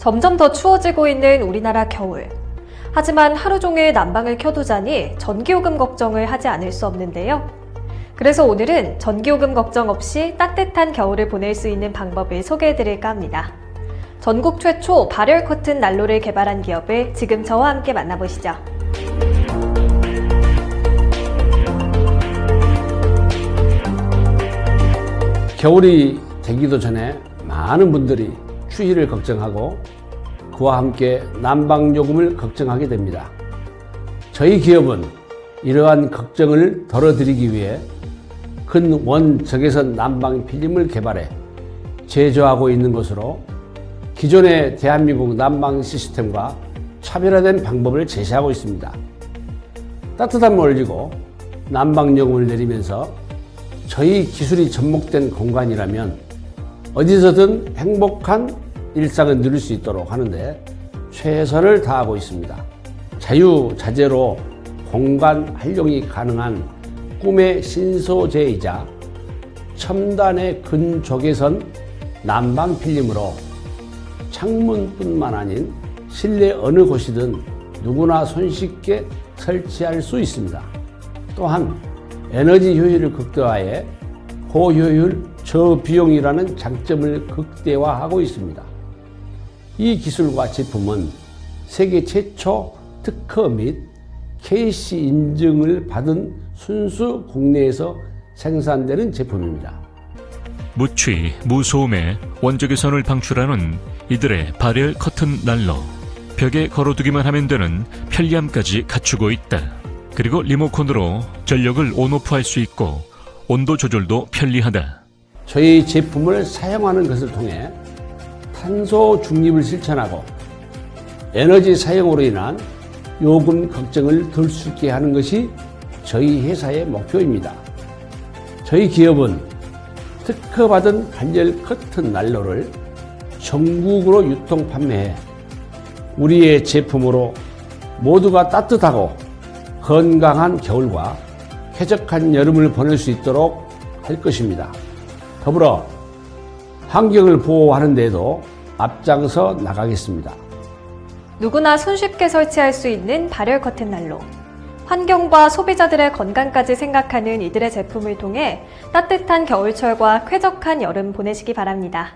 점점 더 추워지고 있는 우리나라 겨울. 하지만 하루 종일 난방을 켜두자니 전기요금 걱정을 하지 않을 수 없는데요. 그래서 오늘은 전기요금 걱정 없이 따뜻한 겨울을 보낼 수 있는 방법을 소개해 드릴까 합니다. 전국 최초 발열 커튼 난로를 개발한 기업을 지금 저와 함께 만나보시죠. 겨울이 되기도 전에 많은 분들이 추위를 걱정하고 그와 함께 난방요금을 걱정하게 됩니다. 저희 기업은 이러한 걱정을 덜어드리기 위해 근원 적외선 난방 필름을 개발해 제조하고 있는 것으로 기존의 대한민국 난방 시스템과 차별화된 방법을 제시하고 있습니다. 따뜻함을 올리고 난방요금을 내리면서 저희 기술이 접목된 공간이라면 어디서든 행복한 일상을 누릴 수 있도록 하는데 최선을 다하고 있습니다. 자유자재로 공간 활용이 가능한 꿈의 신소재이자 첨단의 근적외선 난방 필름으로 창문뿐만 아닌 실내 어느 곳이든 누구나 손쉽게 설치할 수 있습니다. 또한 에너지 효율을 극대화해 고효율 저비용이라는 장점을 극대화하고 있습니다. 이 기술과 제품은 세계 최초 특허 및 KC 인증을 받은 순수 국내에서 생산되는 제품입니다. 무취, 무소음에 원적외선을 방출하는 이들의 발열 커튼 난로. 벽에 걸어두기만 하면 되는 편리함까지 갖추고 있다. 그리고 리모컨으로 전력을 온오프 할 수 있고 온도 조절도 편리하다. 저희 제품을 사용하는 것을 통해 탄소 중립을 실천하고 에너지 사용으로 인한 요금 걱정을 덜 수 있게 하는 것이 저희 회사의 목표입니다. 저희 기업은 특허받은 발열 커튼 난로를 전국으로 유통 판매해 우리의 제품으로 모두가 따뜻하고 건강한 겨울과 쾌적한 여름을 보낼 수 있도록 할 것입니다. 더불어 환경을 보호하는 데도 앞장서 나가겠습니다. 누구나 손쉽게 설치할 수 있는 발열 커튼 난로. 환경과 소비자들의 건강까지 생각하는 이들의 제품을 통해 따뜻한 겨울철과 쾌적한 여름 보내시기 바랍니다.